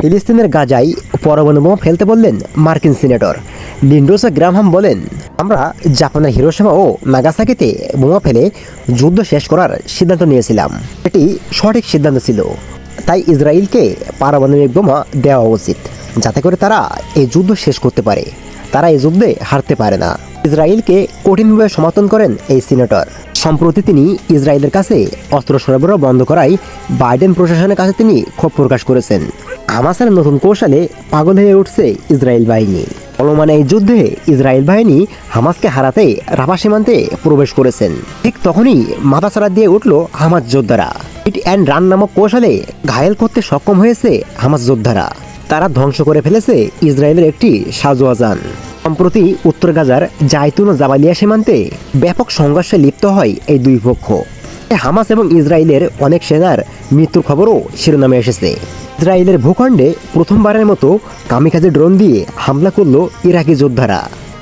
ফিলিস্তিনের গাজায় পরমাণু বোমা ফেলতে বললেন মার্কিন সিনেটর। লিন্ডোসা গ্রামহাম বলেন, আমরা জাপানের হিরোসীমা ও নাগাসাকিতে বোমা ফেলে যুদ্ধ শেষ করার সিদ্ধান্ত নিয়েছিলাম। এটি সঠিক সিদ্ধান্ত ছিল। তাই ইসরায়েলকে পারমাণবিক বোমা দেওয়া উচিত, যাতে করে তারা এই যুদ্ধ শেষ করতে পারে। তারা এই যুদ্ধে হারতে পারে না। ইসরায়েলকে কঠিনভাবে সমর্থন করেন এই সিনেটর। সম্প্রতি তিনি ইসরায়েলের কাছে অস্ত্র সরবরাহ বন্ধ করায় বাইডেন প্রশাসনের কাছে তিনি ক্ষোভ প্রকাশ করেছেন। হামাসের নতুন কৌশলে পাগল হয়ে উঠছে ইসরায়েল বাহিনী। চলমান এই যুদ্ধে ইসরায়েল বাহিনী হামাসকে হারাতে রাফা সীমান্তে প্রবেশ করেছেন। ঠিক তখনই মাথাছাড়া দিয়ে উঠল হামাস যোদ্ধারা। হিট অ্যান্ড রান নামক কৌশলে ঘায়েল করতে সক্ষম হয়েছে হামাস যোদ্ধারা। তারা ধ্বংস করে ফেলেছে ইসরায়েলের একটি সাজোয়াজান। সম্প্রতি উত্তর গাজার জাইতুন ও জাবালিয়া সীমান্তে ব্যাপক সংঘর্ষে লিপ্ত হয় এই দুই পক্ষ। হামাস এবং ইসরায়েলের অনেক সেনার মৃত্যুর খবরও শিরোনামে এসেছে। ইসরায়েলের ভূখণ্ডে প্রথমবারের মতো কামিকাজে ড্রোন দিয়ে হামলা করল ইরাকি যোদ্ধারা।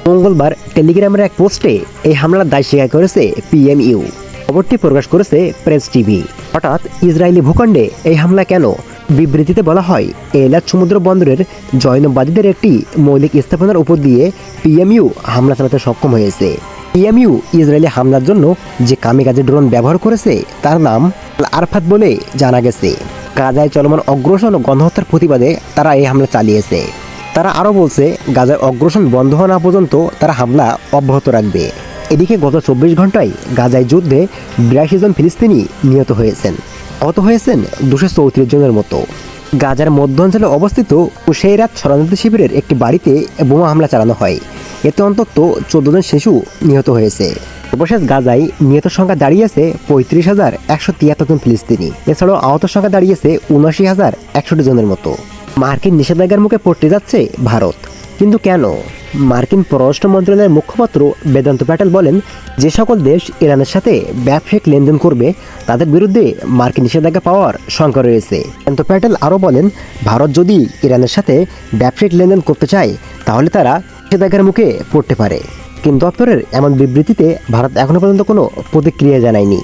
মঙ্গলবার টেলিগ্রামের এক পোস্টে এই হামলার দায় স্বীকার করেছে পিএমইউ। খবরটি প্রকাশ করেছে প্রেস টিভি। হঠাৎ ইসরায়েলি ভূখণ্ডে এই হামলা কেন? বিবৃতিতে বলা হয়, এলাচ সমুদ্র বন্দরের জৈনবাদীদের একটি মৌলিক স্থাপনার উপর দিয়ে পিএমইউ হামলা চালাতে সক্ষম হয়েছে। পিএমইউ ইসরায়েলি হামলার জন্য যে কামিকাজে ড্রোন ব্যবহার করেছে, তার নাম আরফাত বলে জানা গেছে। গাজায় চলমান অগ্রসর ও গণহত্যার প্রতিবাদে তারা এই হামলা চালিয়েছে। তারা আরও বলছে গাজায় অগ্রসর বন্ধ হওয়া না পর্যন্ত তারা হামলা অব্যাহত রাখবে। এদিকে গত চব্বিশ ঘন্টায় গাজায় যুদ্ধে বিরাশি জন ফিলিস্তিনি নিহত হয়েছেন। আহত হয়েছেন দুশো চৌত্রিশ জনের মতো। গাজার মধ্য অঞ্চলে অবস্থিত উশেইরাত শরণার্থী শিবিরের একটি বাড়িতে বোমা হামলা চালানো হয়। এতে অন্তত চোদ্দ জন শিশু নিহত হয়েছে। সর্বশেষ গাজায় নিহত সংখ্যা দাঁড়িয়েছে পঁয়ত্রিশ হাজার একশো তিয়াত্তর জন ফিলিস্তিনি। এছাড়াও আহত সংখ্যা দাঁড়িয়েছে উনআশি হাজার একষট্টি জনের মতো। মার্কিন নিষেধাজ্ঞার মুখে পড়তে যাচ্ছে ভারত। কিন্তু কেন? মার্কিন পররাষ্ট্র মন্ত্রণালয়ের মুখপাত্র বেদান্ত প্যাটেল বলেন, যে সকল দেশ ইরানের সাথে ব্যবসায়িক লেনদেন করবে, তাদের বিরুদ্ধে মার্কিন নিষেধাজ্ঞা পাওয়ার শঙ্কা রয়েছে। বেদান্ত প্যাটেল আরও বলেন, ভারত যদি ইরানের সাথে ব্যবসায়িক লেনদেন করতে চায়, তাহলে তারা নিষেধাজ্ঞার মুখে পড়তে পারে। কিন্তু দপ্তরের এমন বিবৃতিতে ভারত এখনও পর্যন্ত কোনো প্রতিক্রিয়া জানায়নি।